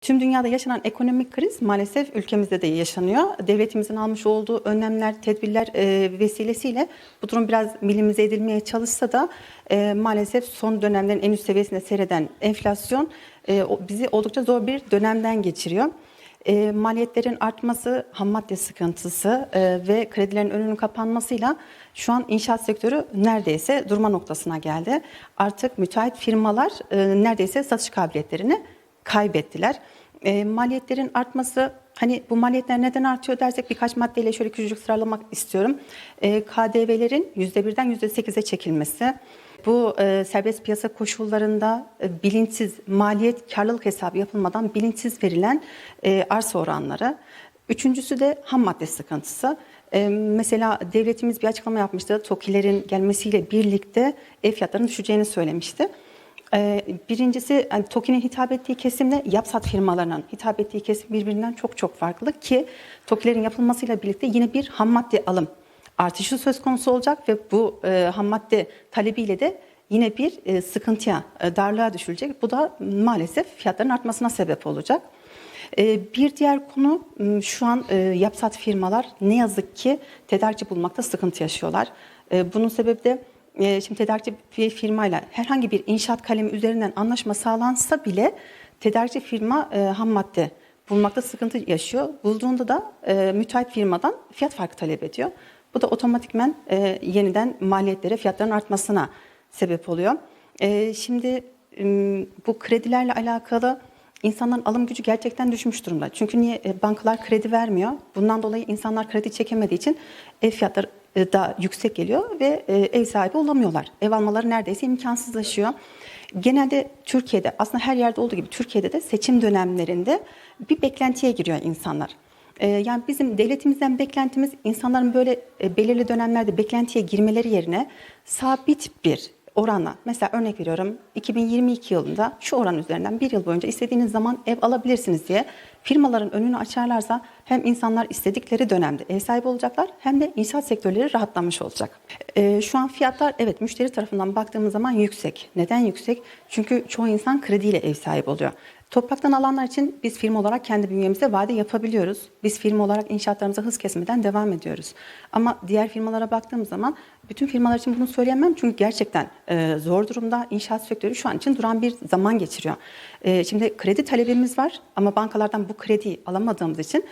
Tüm dünyada yaşanan ekonomik kriz maalesef ülkemizde de yaşanıyor. Devletimizin almış olduğu önlemler, tedbirler e, vesilesiyle bu durum biraz minimize edilmeye çalışsa da e, maalesef son dönemlerin en üst seviyesinde seyreden enflasyon e, bizi oldukça zor bir dönemden geçiriyor. E, maliyetlerin artması, ham madde sıkıntısı e, ve kredilerin önünün kapanmasıyla şu an inşaat sektörü neredeyse durma noktasına geldi. Artık müteahhit firmalar e, neredeyse satış kabiliyetlerini kaybettiler. E, maliyetlerin artması, hani bu maliyetler neden artıyor dersek birkaç maddeyle şöyle küçücük sıralamak istiyorum. E, KDV'lerin %1'den %8'e çekilmesi, bu e, serbest piyasa koşullarında e, bilinçsiz maliyet karlılık hesabı yapılmadan bilinçsiz verilen e, arsa oranları. Üçüncüsü de ham madde sıkıntısı. E, mesela devletimiz bir açıklama yapmıştı. TOKİ'lerin gelmesiyle birlikte ev fiyatlarının düşeceğini söylemişti. Ee, Birincisi yani TOKİ'nin hitap ettiği kesimle yapsat firmalarının hitap ettiği kesim birbirinden çok çok farklı ki TOKİ'lerin yapılmasıyla birlikte yine bir ham madde alım artışı söz konusu olacak ve bu e, ham madde talebiyle de yine bir e, sıkıntıya, e, darlığa düşülecek. Bu da maalesef fiyatların artmasına sebep olacak. E, Bir diğer konu şu an e, yapsat firmalar ne yazık ki tedarikçi bulmakta sıkıntı yaşıyorlar. E, Bunun sebebi de şimdi tedarikçi bir firmayla herhangi bir inşaat kalemi üzerinden anlaşma sağlansa bile tedarikçi firma e, ham madde bulmakta sıkıntı yaşıyor. Bulduğunda da e, müteahhit firmadan fiyat farkı talep ediyor. Bu da otomatikmen e, yeniden maliyetlere, fiyatların artmasına sebep oluyor. E, şimdi m, bu kredilerle alakalı insanların alım gücü gerçekten düşmüş durumda. Çünkü niye E, bankalar kredi vermiyor? Bundan dolayı insanlar kredi çekemediği için ev fiyatları e, daha yüksek geliyor ve e, ev sahibi olamıyorlar. Ev almaları neredeyse imkansızlaşıyor. Genelde Türkiye'de aslında her yerde olduğu gibi Türkiye'de de seçim dönemlerinde bir beklentiye giriyor insanlar. E, Yani bizim devletimizden beklentimiz insanların böyle belirli dönemlerde beklentiye girmeleri yerine sabit bir oranla mesela örnek veriyorum 2022 yılında şu oran üzerinden bir yıl boyunca istediğiniz zaman ev alabilirsiniz diye firmaların önünü açarlarsa hem insanlar istedikleri dönemde ev sahibi olacaklar hem de inşaat sektörleri rahatlamış olacak. Ee, şu an fiyatlar evet müşteri tarafından baktığımız zaman yüksek. Neden yüksek? Çünkü çoğu insan krediyle ev sahibi oluyor. Topraktan alanlar için biz firma olarak kendi bünyemizde vade yapabiliyoruz. Biz firma olarak inşaatlarımıza hız kesmeden devam ediyoruz. Ama diğer firmalara baktığımız zaman bütün firmalar için bunu söyleyemem çünkü gerçekten e, zor durumda. İnşaat sektörü şu an için duran bir zaman geçiriyor. E, şimdi kredi talebimiz var ama bankalardan bu krediyi alamadığımız için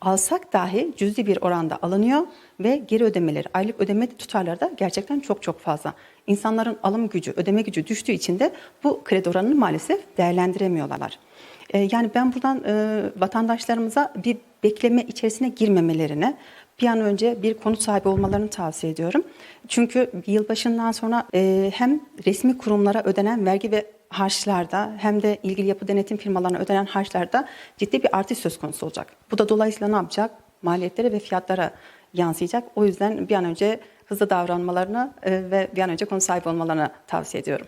alsak dahi cüzi bir oranda alınıyor ve geri ödemeleri, aylık ödeme tutarları da gerçekten çok çok fazla. İnsanların alım gücü, ödeme gücü düştüğü için de bu kredi oranını maalesef değerlendiremiyorlar. E, Yani ben buradan e, vatandaşlarımıza bir bekleme içerisine girmemelerini, bir an önce bir konut sahibi olmalarını tavsiye ediyorum. Çünkü yılbaşından sonra e, hem resmi kurumlara ödenen vergi ve harçlarda hem de ilgili yapı denetim firmalarına ödenen harçlarda ciddi bir artış söz konusu olacak. Bu da dolayısıyla ne yapacak? Maliyetlere ve fiyatlara yansıyacak. O yüzden bir an önce hızlı davranmalarını e, ve bir an önce konut sahibi olmalarını tavsiye ediyorum.